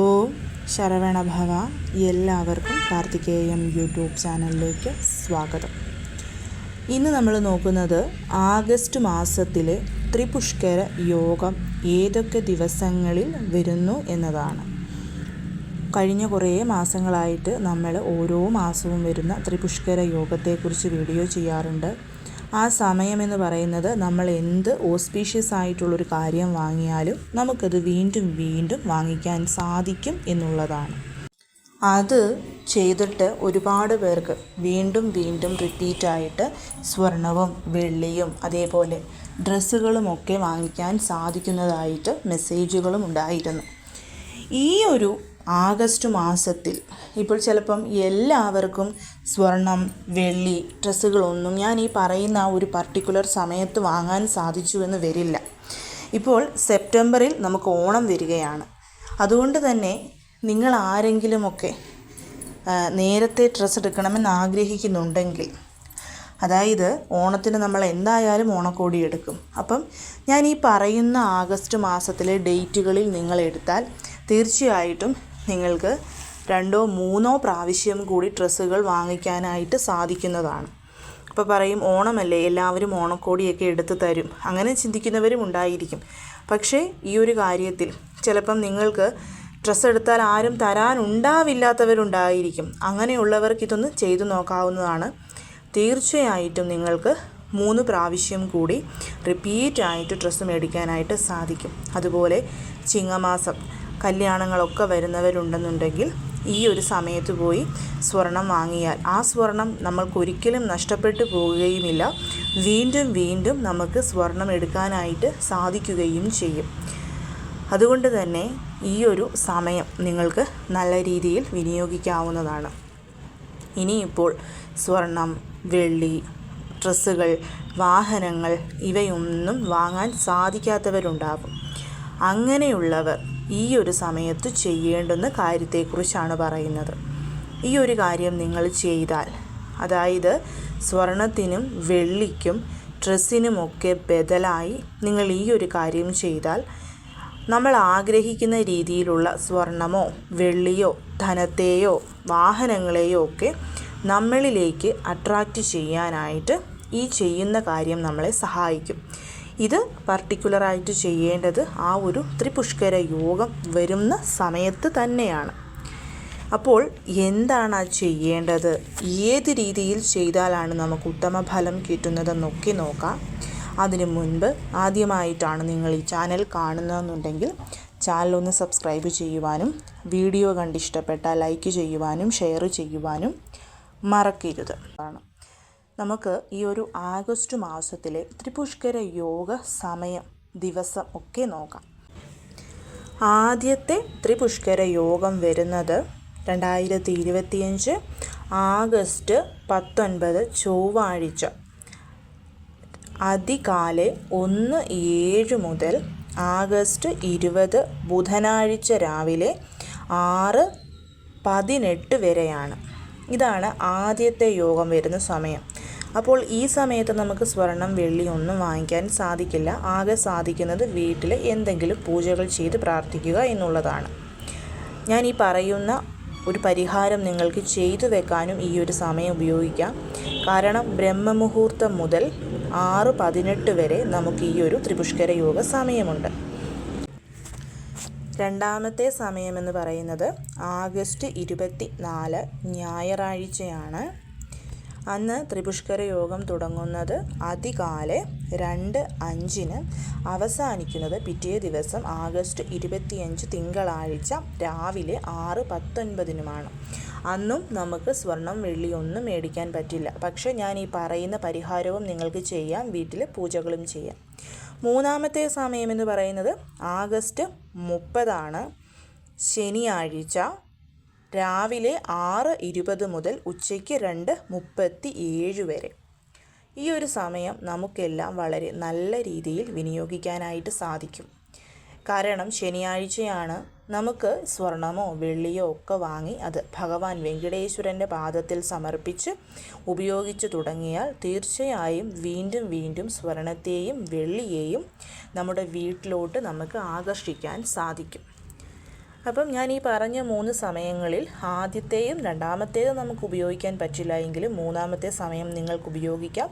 ഓം ശരവണഭവ എല്ലാവർക്കും കാർത്തികേയം യൂട്യൂബ് ചാനലിലേക്ക് സ്വാഗതം. ഇന്ന് നമ്മൾ നോക്കുന്നത് ആഗസ്റ്റ് മാസത്തിലെ ത്രിപുഷ്കര യോഗം ഏതൊക്കെ ദിവസങ്ങളിൽ വരുന്നു എന്നതാണ്. കഴിഞ്ഞ കുറേ മാസങ്ങളായിട്ട് നമ്മൾ ഓരോ മാസവും വരുന്ന ത്രിപുഷ്കര യോഗത്തെക്കുറിച്ച് വീഡിയോ ചെയ്യാറുണ്ട്. ആ സമയമെന്ന് പറയുന്നത് നമ്മൾ എന്ത് ഓസ്പീഷ്യസ് ആയിട്ടുള്ളൊരു കാര്യം വാങ്ങിയാലും നമുക്കത് വീണ്ടും വീണ്ടും വാങ്ങിക്കാൻ സാധിക്കും എന്നുള്ളതാണ്. അത് ചെയ്തിട്ട് ഒരുപാട് പേർക്ക് വീണ്ടും വീണ്ടും റിപ്പീറ്റായിട്ട് സ്വർണവും വെള്ളിയും അതേപോലെ ഡ്രസ്സുകളുമൊക്കെ വാങ്ങിക്കാൻ സാധിക്കുന്നതായിട്ട് മെസ്സേജുകളും ഉണ്ടായിരുന്നു. ഈ ഒരു ആഗസ്റ്റ് മാസത്തിൽ. ഇപ്പോൾ ചിലപ്പം എല്ലാവർക്കും സ്വർണം വെള്ളി ഡ്രസ്സുകളൊന്നും ഞാൻ ഈ പറയുന്ന ഒരു പർട്ടിക്കുലർ സമയത്ത് വാങ്ങാൻ സാധിച്ചു എന്ന് വരില്ല. ഇപ്പോൾ സെപ്റ്റംബറിൽ നമുക്ക് ഓണം വരികയാണ്. അതുകൊണ്ട് തന്നെ നിങ്ങൾ ആരെങ്കിലുമൊക്കെ നേരത്തെ ഡ്രസ്സ് എടുക്കണമെന്ന് ആഗ്രഹിക്കുന്നുണ്ടെങ്കിൽ അതായത് ഓണത്തിന് നമ്മൾ എന്തായാലും ഓണക്കോടി എടുക്കും. അപ്പം ഞാൻ ഈ പറയുന്ന ആഗസ്റ്റ് മാസത്തിലെ ഡേറ്റുകളിൽ നിങ്ങൾ എടുത്താൽ തീർച്ചയായിട്ടും നിങ്ങൾക്ക് രണ്ടോ മൂന്നോ പ്രാവശ്യം കൂടി ഡ്രസ്സുകൾ വാങ്ങിക്കാനായിട്ട് സാധിക്കുന്നതാണ്. ഇപ്പോൾ പറയും ഓണമല്ലേ എല്ലാവരും ഓണക്കോടിയൊക്കെ എടുത്തു തരും. അങ്ങനെ ചിന്തിക്കുന്നവരും ഉണ്ടായിരിക്കും. പക്ഷേ ഈ ഒരു കാര്യത്തിൽ ചിലപ്പം നിങ്ങൾക്ക് ഡ്രസ്സ് എടുത്താൽ ആരും തരാനുണ്ടാവില്ലാത്തവരുണ്ടായിരിക്കും അങ്ങനെയുള്ളവർക്ക് ഇതൊന്ന് ചെയ്തു നോക്കാവുന്നതാണ്. തീർച്ചയായിട്ടും നിങ്ങൾക്ക് മൂന്ന് പ്രാവശ്യം കൂടി റിപ്പീറ്റ് ആയിട്ട് ഡ്രസ്സ് മേടിക്കാനായിട്ട് സാധിക്കും. അതുപോലെ ചിങ്ങമാസം കല്യാണങ്ങളൊക്കെ വരുന്നവരുണ്ടെന്നുണ്ടെങ്കിൽ ഈ ഒരു സമയത്ത് പോയി സ്വർണം വാങ്ങിയാൽ ആ സ്വർണം നമ്മൾക്കൊരിക്കലും നഷ്ടപ്പെട്ടു പോവുകയുമില്ല. വീണ്ടും വീണ്ടും നമുക്ക് സ്വർണം എടുക്കാനായിട്ട് സാധിക്കുകയും ചെയ്യും. അതുകൊണ്ട് തന്നെ ഈ ഒരു സമയം നിങ്ങൾക്ക് നല്ല രീതിയിൽ വിനിയോഗിക്കാവുന്നതാണ്. ഇനിയിപ്പോൾ സ്വർണം വെള്ളി ഡ്രസ്സുകൾ വാഹനങ്ങൾ ഇവയൊന്നും വാങ്ങാൻ സാധിക്കാത്തവരുണ്ടാകും. അങ്ങനെയുള്ളവർ ഈ ഒരു സമയത്ത് ചെയ്യേണ്ടുന്ന കാര്യത്തെക്കുറിച്ചാണ് പറയുന്നത്. ഈ ഒരു കാര്യം നിങ്ങൾ ചെയ്താൽ അതായത് സ്വർണത്തിനും വെള്ളിക്കും ഡ്രസ്സിനുമൊക്കെ ബദലായി നിങ്ങൾ ഈ ഒരു കാര്യം ചെയ്താൽ നമ്മൾ ആഗ്രഹിക്കുന്ന രീതിയിലുള്ള സ്വർണമോ വെള്ളിയോ ധനത്തെയോ വാഹനങ്ങളെയോ ഒക്കെ നമ്മളിലേക്ക് അട്രാക്റ്റ് ചെയ്യാനായിട്ട് ഈ ചെയ്യുന്ന കാര്യം നമ്മളെ സഹായിക്കും. ഇത് പർട്ടിക്കുലറായിട്ട് ചെയ്യേണ്ടത് ആ ഒരു ത്രിപുഷ്കര യോഗം വരുന്ന സമയത്ത് തന്നെയാണ്. അപ്പോൾ എന്താണ് ആ ചെയ്യേണ്ടത്? ഏത് രീതിയിൽ ചെയ്താലാണ് നമുക്ക് ഉത്തമ ഫലം കിട്ടുന്നതെന്നൊക്കെ നോക്കാം. അതിനു മുൻപ് ആദ്യമായിട്ടാണ് നിങ്ങൾ ഈ ചാനൽ കാണുന്നതെന്നുണ്ടെങ്കിൽ ചാനൽ ഒന്ന് സബ്സ്ക്രൈബ് ചെയ്യുവാനും വീഡിയോ കണ്ടിഷ്ടപ്പെട്ടാൽ ലൈക്ക് ചെയ്യുവാനും ഷെയർ ചെയ്യുവാനും മറക്കരുത്. ആണ് നമുക്ക് ഈ ഒരു ആഗസ്റ്റ് മാസത്തിലെ ത്രിപുഷ്കര യോഗ സമയം ദിവസം ഒക്കെ നോക്കാം. ആദ്യത്തെ ത്രിപുഷ്കര യോഗം വരുന്നത് രണ്ടായിരത്തി ഇരുപത്തിയഞ്ച് ആഗസ്റ്റ് പത്തൊൻപത് ചൊവ്വാഴ്ച. അതികാലെ ഒന്ന് ഏഴ് മുതൽ ആഗസ്റ്റ് ഇരുപത് ബുധനാഴ്ച രാവിലെ ആറ് പതിനെട്ട് വരെയാണ്. ഇതാണ് ആദ്യത്തെ യോഗം വരുന്ന സമയം. അപ്പോൾ ഈ സമയത്ത് നമുക്ക് സ്വർണം വെള്ളി ഒന്നും വാങ്ങിക്കാൻ സാധിക്കില്ല. ആകെ സാധിക്കുന്നത് വീട്ടിൽ എന്തെങ്കിലും പൂജകൾ ചെയ്ത് പ്രാർത്ഥിക്കുക എന്നുള്ളതാണ്. ഞാൻ ഈ പറയുന്ന ഒരു പരിഹാരം നിങ്ങൾക്ക് ചെയ്തു വെക്കാനും ഈ ഒരു സമയം ഉപയോഗിക്കാം. കാരണം ബ്രഹ്മമുഹൂർത്തം മുതൽ ആറ് പതിനെട്ട് വരെ നമുക്ക് ഈ ഒരു ത്രിപുഷ്കര യോഗ സമയമുണ്ട്. രണ്ടാമത്തെ സമയമെന്ന് പറയുന്നത് ആഗസ്റ്റ് ഇരുപത്തി നാല് ഞായറാഴ്ചയാണ്. അന്ന് ത്രിപുഷ്കര യോഗം തുടങ്ങുന്നത് അതികാലെ രണ്ട് അഞ്ചിന് അവസാനിക്കുന്നത് പിറ്റേ ദിവസം ആഗസ്റ്റ് ഇരുപത്തിയഞ്ച് തിങ്കളാഴ്ച രാവിലെ ആറ് പത്തൊൻപതിനുമാണ്. അന്നും നമുക്ക് സ്വർണം വെള്ളി ഒന്നും മേടിക്കാൻ പറ്റില്ല. പക്ഷേ ഞാൻ ഈ പറയുന്ന പരിഹാരവും നിങ്ങൾക്ക് ചെയ്യാം വീട്ടിൽ പൂജകളും ചെയ്യാം. മൂന്നാമത്തെ സമയം എന്ന് പറയുന്നത് ആഗസ്റ്റ് മുപ്പതാണ് ശനിയാഴ്ച. രാവിലെ ആറ് ഇരുപത് മുതൽ ഉച്ചയ്ക്ക് രണ്ട് മുപ്പത്തി ഏഴ് വരെ. ഈ ഒരു സമയം നമുക്കെല്ലാം വളരെ നല്ല രീതിയിൽ വിനിയോഗിക്കാനായിട്ട് സാധിക്കും. കാരണം ശനിയാഴ്ചയാണ് നമുക്ക് സ്വർണമോ വെള്ളിയോ ഒക്കെ വാങ്ങി അത് ഭഗവാൻ വെങ്കടേശ്വരന്റെ പാദത്തിൽ സമർപ്പിച്ച് ഉപയോഗിച്ചു തുടങ്ങിയാൽ തീർച്ചയായും വീണ്ടും വീണ്ടും സ്വർണത്തെയും വെള്ളിയെയും നമ്മുടെ വീട്ടിലോട്ട് നമുക്ക് ആകർഷിക്കാൻ സാധിക്കും. അപ്പം ഞാൻ ഈ പറഞ്ഞ മൂന്ന് സമയങ്ങളിൽ ആദ്യത്തെയും രണ്ടാമത്തേതും നമുക്ക് ഉപയോഗിക്കാൻ പറ്റില്ല എങ്കിലും മൂന്നാമത്തെ സമയം നിങ്ങൾക്ക് ഉപയോഗിക്കാം.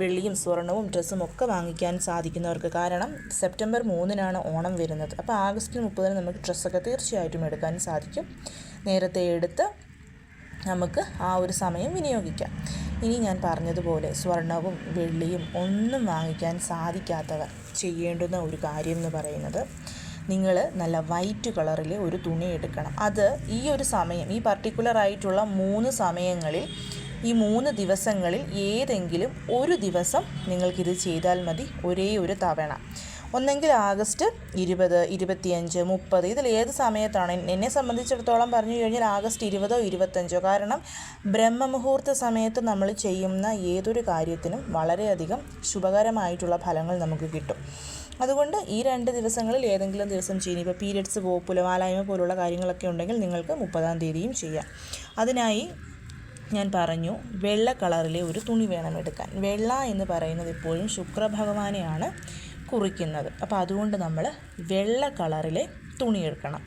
വെള്ളിയും സ്വർണവും ഡ്രസ്സും ഒക്കെ വാങ്ങിക്കാൻ സാധിക്കുന്നവർക്ക് കാരണം സെപ്റ്റംബർ മൂന്നിനാണ് ഓണം വരുന്നത്. അപ്പോൾ ആഗസ്റ്റ് മുപ്പതിന് നമുക്ക് ഡ്രസ്സൊക്കെ തീർച്ചയായിട്ടും എടുക്കാൻ സാധിക്കും. നേരത്തെ എടുത്ത് നമുക്ക് ആ ഒരു സമയം വിനിയോഗിക്കാം. ഇനി ഞാൻ പറഞ്ഞതുപോലെ സ്വർണവും വെള്ളിയും ഒന്നും വാങ്ങിക്കാൻ സാധിക്കാത്തവർ ചെയ്യേണ്ടുന്ന ഒരു കാര്യം എന്ന് പറയുന്നത് നിങ്ങൾ നല്ല വൈറ്റ് കളറിൽ ഒരു തുണി എടുക്കണം. അത് ഈ ഒരു സമയം ഈ പർട്ടിക്കുലർ ആയിട്ടുള്ള മൂന്ന് സമയങ്ങളിൽ ഈ മൂന്ന് ദിവസങ്ങളിൽ ഏതെങ്കിലും ഒരു ദിവസം നിങ്ങൾക്കിത് ചെയ്താൽ മതി ഒരേ ഒരു തവണ. ഒന്നെങ്കിൽ ആഗസ്റ്റ് ഇരുപത് ഇരുപത്തിയഞ്ച് മുപ്പത് ഇതിൽ ഏത് സമയത്താണ്? എന്നെ സംബന്ധിച്ചിടത്തോളം പറഞ്ഞു കഴിഞ്ഞാൽ ആഗസ്റ്റ് ഇരുപതോ ഇരുപത്തഞ്ചോ. കാരണം ബ്രഹ്മമുഹൂർത്ത സമയത്ത് നമ്മൾ ചെയ്യുന്ന ഏതൊരു കാര്യത്തിനും വളരെയധികം ശുഭകരമായിട്ടുള്ള ഫലങ്ങൾ നമുക്ക് കിട്ടും. അതുകൊണ്ട് ഈ രണ്ട് ദിവസങ്ങളിൽ ഏതെങ്കിലും ദിവസം ചെയ്യുന്നു ഇപ്പോൾ പീരിയഡ്സ് പോ പുലവാലായ്മ പോലുള്ള കാര്യങ്ങളൊക്കെ ഉണ്ടെങ്കിൽ നിങ്ങൾക്ക് മുപ്പതാം തീയതിയും ചെയ്യാം. അതിനായി ഞാൻ പറഞ്ഞു വെള്ള കളറിലെ ഒരു തുണി വേണം എടുക്കാൻ. വെള്ള എന്ന് പറയുന്നത് എപ്പോഴും ശുക്രഭഗവാനെയാണ് കുറിക്കുന്നത്. അപ്പോൾ അതുകൊണ്ട് നമ്മൾ വെള്ള കളറിലെ തുണി എടുക്കണം.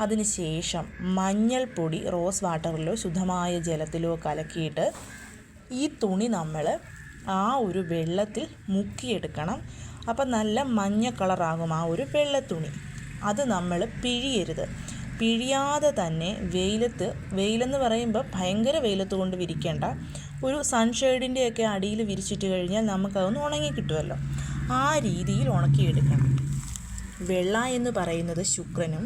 അതിനുശേഷം മഞ്ഞൾപ്പൊടി റോസ് വാട്ടറിലോ ശുദ്ധമായ ജലത്തിലോ കലക്കിയിട്ട് ഈ തുണി നമ്മൾ ആ ഒരു വെള്ളത്തിൽ മുക്കിയെടുക്കണം. അപ്പം നല്ല മഞ്ഞ കളറാകും ആ ഒരു വെള്ളത്തുണി അത് നമ്മൾ പിഴിയരുത്. പിഴിയാതെ തന്നെ വെയിലത്ത് വെയിലെന്ന് പറയുമ്പോൾ ഭയങ്കര വെയിലത്ത് കൊണ്ട് വിരിക്കേണ്ട. ഒരു സൺഷെയ്ഡിന്റെയൊക്കെ അടിയിൽ വിരിച്ചിട്ട് കഴിഞ്ഞാൽ നമുക്കതൊന്ന് ഉണങ്ങി കിട്ടുമല്ലോ ആ രീതിയിൽ ഉണക്കിയെടുക്കണം. വെള്ള എന്ന് പറയുന്നത് ശുക്രനും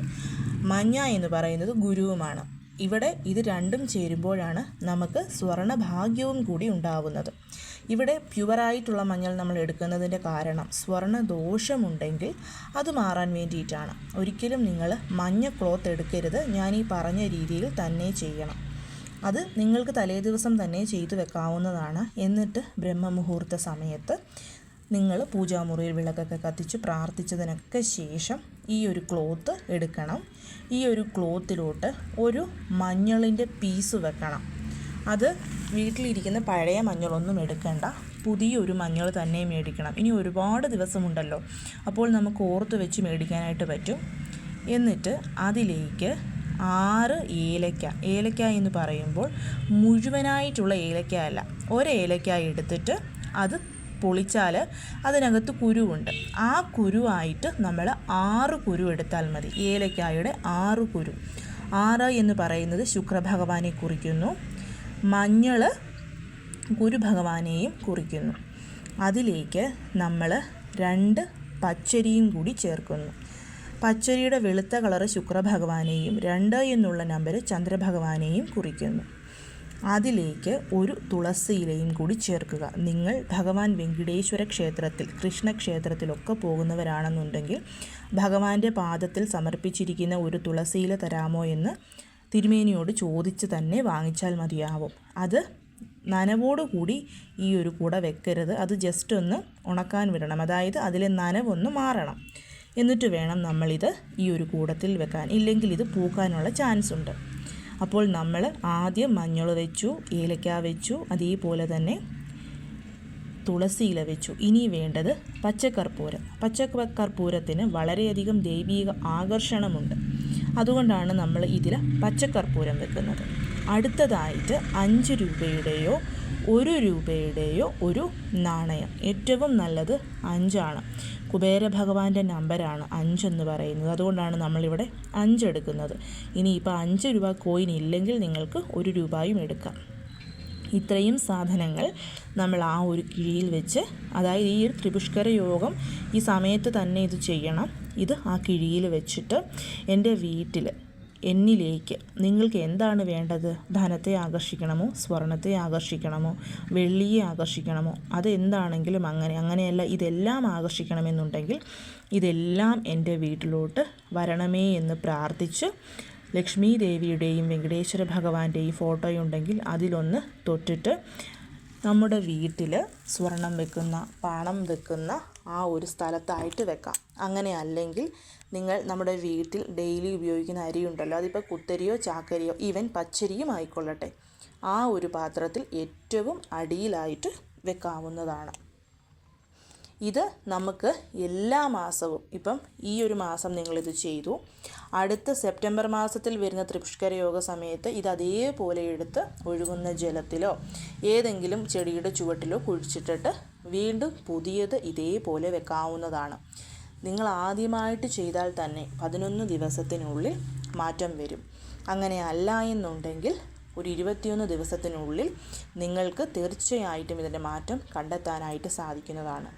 മഞ്ഞ എന്ന് പറയുന്നത് ഗുരുവുമാണ്. ഇവിടെ ഇത് രണ്ടും ചേരുമ്പോഴാണ് നമുക്ക് സ്വർണഭാഗ്യവും കൂടി ഉണ്ടാവുന്നത്. ഇവിടെ പ്യുവറായിട്ടുള്ള മഞ്ഞൾ നമ്മൾ എടുക്കുന്നതിന്റെ കാരണം സ്വർണ ദോഷമുണ്ടെങ്കിൽ അത് മാറാൻ വേണ്ടിയിട്ടാണ്. ഒരിക്കലും നിങ്ങൾ മഞ്ഞ ക്ലോത്ത് എടുക്കരുത്. ഞാൻ ഈ പറഞ്ഞ രീതിയിൽ തന്നെ ചെയ്യണം. അത് നിങ്ങൾക്ക് തലേ ദിവസം തന്നെ ചെയ്തു വെക്കാവുന്നതാണ്. എന്നിട്ട് ബ്രഹ്മമുഹൂർത്ത സമയത്ത് നിങ്ങൾ പൂജാമുറിയിൽ വിളക്കൊക്കെ കത്തിച്ച് പ്രാർത്ഥിച്ചതിനൊക്കെ ശേഷം ഈ ഒരു ക്ലോത്ത് എടുക്കണം. ഈ ഒരു ക്ലോത്തിലോട്ട് ഒരു മഞ്ഞളിന്റെ പീസ് വെക്കണം. അത് വീട്ടിലിരിക്കുന്ന പഴയ മഞ്ഞളൊന്നും എടുക്കേണ്ട. പുതിയൊരു മഞ്ഞൾ തന്നെ മേടിക്കണം. ഇനി ഒരുപാട് ദിവസമുണ്ടല്ലോ. അപ്പോൾ നമുക്ക് ഓർത്ത് വെച്ച് മേടിക്കാനായിട്ട് പറ്റും. എന്നിട്ട് അതിലേക്ക് ആറ് ഏലക്ക. ഏലക്ക എന്ന് പറയുമ്പോൾ മുഴുവനായിട്ടുള്ള ഏലക്ക അല്ല ഒരേലക്ക എടുത്തിട്ട് അത് പൊളിച്ചാൽ അതിനകത്ത് കുരുവുണ്ട്. ആ കുരുവായിട്ട് നമ്മൾ ആറ് കുരു എടുത്താൽ മതി. ഏലക്കായുടെ ആറ് കുരു. ആറ് എന്ന് പറയുന്നത് ശുക്രഭഗവാനെ കുറിക്കുന്നു. മഞ്ഞൾ ഗുരുഭഗവാനെയും കുറിക്കുന്നു. അതിലേക്ക് നമ്മൾ രണ്ട് പച്ചരിയും കൂടി ചേർക്കുന്നു. പച്ചരിയുടെ വെളുത്ത കളറ് ശുക്രഭഗവാനെയും രണ്ട് എന്നുള്ള നമ്പർ ചന്ദ്രഭഗവാനെയും കുറിക്കുന്നു. അതിലേക്ക് ഒരു തുളസിയിലയും കൂടി ചേർക്കുക. നിങ്ങൾ ഭഗവാൻ വെങ്കിടേശ്വര ക്ഷേത്രത്തിൽ കൃഷ്ണക്ഷേത്രത്തിലൊക്കെ പോകുന്നവരാണെന്നുണ്ടെങ്കിൽ ഭഗവാന്റെ പാദത്തിൽ സമർപ്പിച്ചിരിക്കുന്ന ഒരു തുളസിയില തരാമോ എന്ന് തിരുമേനിയോട് ചോദിച്ച് തന്നെ വാങ്ങിച്ചാൽ മതിയാവും. അത് നനവോടുകൂടി ഈ ഒരു കുട വെക്കരുത്. അത് ജസ്റ്റ് ഒന്ന് ഉണക്കാൻ വിടണം. അതായത് അതിലെ നനവൊന്ന് മാറണം. എന്നിട്ട് വേണം നമ്മളിത് ഈ ഒരു കൂടത്തിൽ വെക്കാൻ. ഇല്ലെങ്കിൽ ഇത് പൂക്കാനുള്ള ചാൻസ് ഉണ്ട്. അപ്പോൾ നമ്മൾ ആദ്യം മഞ്ഞൾ വെച്ചു ഏലക്ക വെച്ചു അതേപോലെ തന്നെ തുളസി ഇല വെച്ചു. ഇനി വേണ്ടത് പച്ചക്കർപ്പൂരം. പച്ചക്കർപ്പൂരത്തിന് വളരെയധികം ദൈവീക ആകർഷണമുണ്ട്. അതുകൊണ്ടാണ് നമ്മൾ ഇതിൽ പച്ചക്കർപ്പൂരം വെക്കുന്നത്. അടുത്തതായിട്ട് അഞ്ച് രൂപയുടെയോ ഒരു രൂപയുടെയോ ഒരു നാണയം. ഏറ്റവും നല്ലത് അഞ്ചാണ്. കുബേര ഭഗവാന്റെ നമ്പരാണ് അഞ്ചെന്ന് പറയുന്നത്. അതുകൊണ്ടാണ് നമ്മളിവിടെ അഞ്ചെടുക്കുന്നത് ഇപ്പോൾ അഞ്ച് രൂപ കോയിൻ ഇല്ലെങ്കിൽ നിങ്ങൾക്ക് ഒരു രൂപയും എടുക്കാം. ഇത്രയും സാധനങ്ങൾ നമ്മൾ ആ ഒരു കിഴിയിൽ വെച്ച് അതായത് ഈ ഒരു ത്രിപുഷ്കര യോഗം ഈ സമയത്ത് തന്നെ ഇത് ചെയ്യണം. ഇത് ആ കിഴിയിൽ വെച്ചിട്ട് എന്റെ വീട്ടിൽ എന്നിലേക്ക് നിങ്ങൾക്ക് എന്താണ് വേണ്ടത്? ധനത്തെ ആകർഷിക്കണമോ? സ്വർണത്തെ ആകർഷിക്കണമോ? വെള്ളിയെ ആകർഷിക്കണമോ? അതെന്താണെങ്കിലും അങ്ങനെ അങ്ങനെയല്ല ഇതെല്ലാം ആകർഷിക്കണമെന്നുണ്ടെങ്കിൽ ഇതെല്ലാം എന്റെ വീട്ടിലോട്ട് വരണമേ എന്ന് പ്രാർത്ഥിച്ച് ലക്ഷ്മി ദേവിയുടെയും വെങ്കടേശ്വര ഭഗവാന്റെയും ഫോട്ടോയുണ്ടെങ്കിൽ അതിലൊന്ന് തൊട്ടിട്ട് നമ്മുടെ വീട്ടിൽ സ്വർണം വെക്കുന്ന പണം വെക്കുന്ന ആ ഒരു സ്ഥലത്തായിട്ട് വെക്കാം. അങ്ങനെ അല്ലെങ്കിൽ നിങ്ങൾ നമ്മുടെ വീട്ടിൽ ഡെയിലി ഉപയോഗിക്കുന്ന അരി ഉണ്ടല്ലോ അതിപ്പോൾ കുത്തരിയോ ചാക്കരിയോ ഈവൻ പച്ചരിയും ആയിക്കൊള്ളട്ടെ. ആ ഒരു പാത്രത്തിൽ ഏറ്റവും അടിയിലായിട്ട് വെക്കാവുന്നതാണ്. ഇത് നമുക്ക് എല്ലാ മാസവും ഇപ്പം ഈ ഒരു മാസം നിങ്ങളിത് ചെയ്തു. അടുത്ത സെപ്റ്റംബർ മാസത്തിൽ വരുന്ന ത്രിപുഷ്കര യോഗ സമയത്ത് ഇത് അതേപോലെ എടുത്ത് ഒഴുകുന്ന ജലത്തിലോ ഏതെങ്കിലും ചെടിയുടെ ചുവട്ടിലോ കുഴിച്ചിട്ടിട്ട് വീണ്ടും പുതിയത് ഇതേപോലെ വെക്കാവുന്നതാണ്. നിങ്ങൾ ആദ്യമായിട്ട് ചെയ്താൽ തന്നെ പതിനൊന്ന് ദിവസത്തിനുള്ളിൽ മാറ്റം വരും. അങ്ങനെ അല്ല എന്നുണ്ടെങ്കിൽ ഒരു ഇരുപത്തിയൊന്ന് ദിവസത്തിനുള്ളിൽ നിങ്ങൾക്ക് തീർച്ചയായിട്ടും ഇതിന്റെ മാറ്റം കണ്ടെത്താനായിട്ട് സാധിക്കുന്നതാണ്.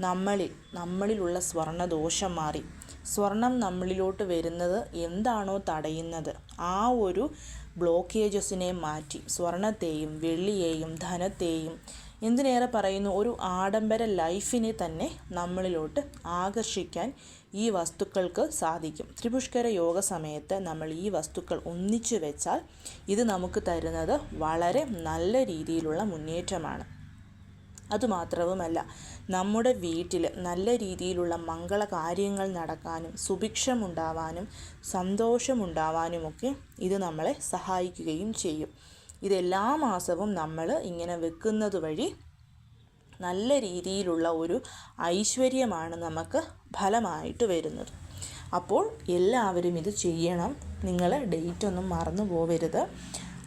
നമ്മളിൽ നമ്മളിലുള്ള സ്വർണദോഷം മാറി. സ്വർണം നമ്മളിലോട്ട് വരുന്നത് എന്താണോ തടയുന്നത്. ആ ഒരു ബ്ലോക്കേജസിനെ മാറ്റി. സ്വർണത്തെയും വെള്ളിയെയും ധനത്തെയും എന്തിനേറെ പറയുന്നു? ഒരു ആഡംബര ലൈഫിനെ തന്നെ നമ്മളിലോട്ട് ആകർഷിക്കാൻ ഈ വസ്തുക്കൾക്ക് സാധിക്കും. ത്രിപുഷ്കര യോഗ സമയത്ത് നമ്മൾ ഈ വസ്തുക്കൾ ഒന്നിച്ചു വെച്ചാൽ ഇത് നമുക്ക് തരുന്നത് വളരെ നല്ല രീതിയിലുള്ള മുന്നേറ്റമാണ്. അതുമാത്രവുമല്ല നമ്മുടെ വീട്ടിൽ നല്ല രീതിയിലുള്ള മംഗള കാര്യങ്ങൾ നടക്കാനും സുഭിക്ഷമുണ്ടാവാനും സന്തോഷമുണ്ടാവാനുമൊക്കെ ഇത് നമ്മളെ സഹായിക്കുകയും ചെയ്യും. ഇതെല്ലാ മാസവും നമ്മൾ ഇങ്ങനെ വെക്കുന്നത് വഴി നല്ല രീതിയിലുള്ള ഒരു ഐശ്വര്യമാണ് നമുക്ക് ഫലമായിട്ട് വരുന്നത്. അപ്പോൾ എല്ലാവരും ഇത് ചെയ്യണം. നിങ്ങൾ ഡേറ്റ് ഒന്നും മറന്നു പോവരുത്.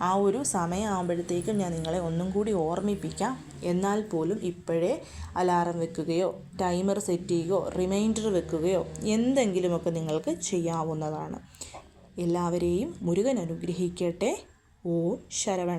ആ ഒരു സമയമാകുമ്പോഴത്തേക്കും ഞാൻ നിങ്ങളെ ഒന്നും കൂടി ഓർമ്മിപ്പിക്കാം. എന്നാൽ പോലും ഇപ്പോഴേ അലാറം വെക്കുകയോ ടൈമർ സെറ്റ് ചെയ്യുകയോ റിമൈൻഡർ വെക്കുകയോ എന്തെങ്കിലുമൊക്കെ നിങ്ങൾക്ക് ചെയ്യാവുന്നതാണ്. എല്ലാവരെയും മുരുകൻ അനുഗ്രഹിക്കട്ടെ. ഓ ശരവണ